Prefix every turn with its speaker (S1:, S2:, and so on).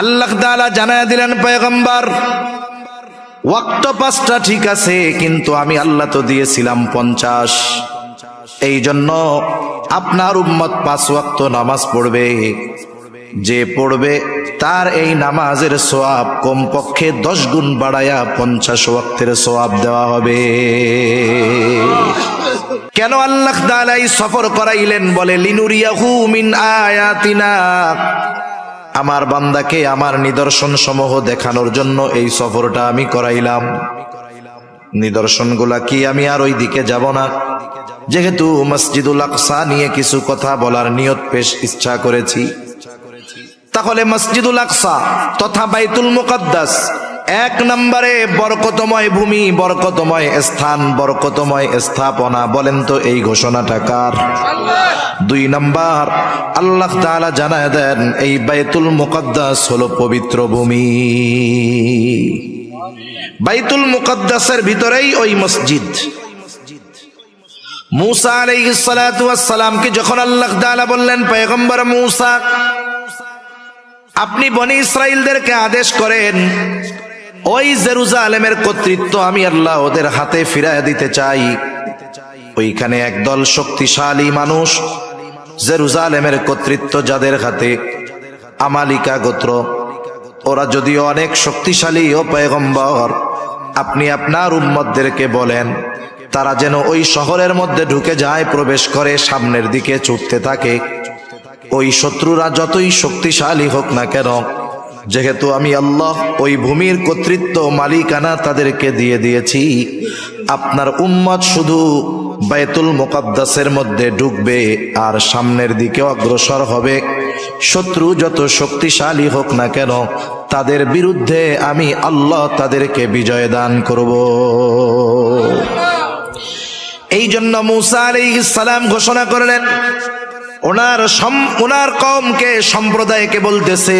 S1: আল্লাহ জানায় দিলেন, পয়গম্বর, ওয়াক্ত পাঁচটা ঠিক আছে, কিন্তু আমি আল্লাহ তো দিয়েছিলাম পঞ্চাশ। এই জন্য আপনার উম্মত পাঁচ ওয়াক্ত নামাজ পড়বে। যে পড়বে, তার এই নামাজের সোয়াব কমপক্ষে দশ গুণ বাড়ায়া পঞ্চাশ ওয়াক্তের সোয়াব দেওয়া হবে। কেন আল্লাহ এই সফর করাইলেন বলে, লিনুরিয়াহু মিন আয়াতিনা। আমার বান্দাকে আমার নিদর্শন সমূহ দেখানোর জন্য এই সফরটা আমি করাইলাম। নিদর্শনগুলা কি আমি আর ওই দিকে যাব না? যেহেতু মসজিদুল আকসা নিয়ে কিছু কথা বলার নিয়ত পেশ ইচ্ছা করেছি। তাহলে মসজিদুল আকসা তথা বাইতুল মুকদ্দাস এক নম্বরে বরকতময় ভূমি, বরকতময় স্থান, বরকতময় স্থাপনা, বলেন তো এই ঘোষণাটা কার? দুই নম্বর। আল্লাহ তাআলা জানায় দেন, এই বাইতুল মুকদ্দাস হলো পবিত্র ভূমি। বাইতুল মুকদ্দাসের ভিতরেই ওই মসজিদ। যখন আল্লাহ বললেন, পয়গম্বর মুসা, আপনি বনি ইসরাইলদেরকে আদেশ করেন, ওই জেরুজালেমের কর্তৃত্ব আমি আল্লাহ ওদের হাতে ফিরায় দিতে চাই। ওইখানে একদল শক্তিশালী মানুষ জেরুজালেমের কর্তৃত্ব যাদের হাতে আমালিকা গোত্র, ওরা যদিও অনেক শক্তিশালী ও পয়গম্বর, আপনি আপনার উম্মতদেরকে বলেন, তারা যেন ওই শহরের মধ্যে ঢুকে যায়, প্রবেশ করে সামনের দিকে ছুটতে থাকে। ওই শত্রুরা যতই শক্তিশালী হোক না কেন, যেহেতু আমি আল্লাহ ওই ভূমির কর্তৃত্ব মালিকানা তাদেরকে দিয়ে দিয়েছি, আপনার উম্মত শুধু বাইতুল মোকাদ্দাসের মধ্যে ঢুকবে আর সামনের দিকে অগ্রসর হবে। শত্রু যত শক্তিশালী হোক না কেন, তাদের বিরুদ্ধে আমি আল্লাহ তাদেরকে বিজয় দান করব। এই জন্য মুসা আলাইহিস সালাম ঘোষণা করলেন, ওনার ওনার কমকে সম্প্রদায়কে বলতেছে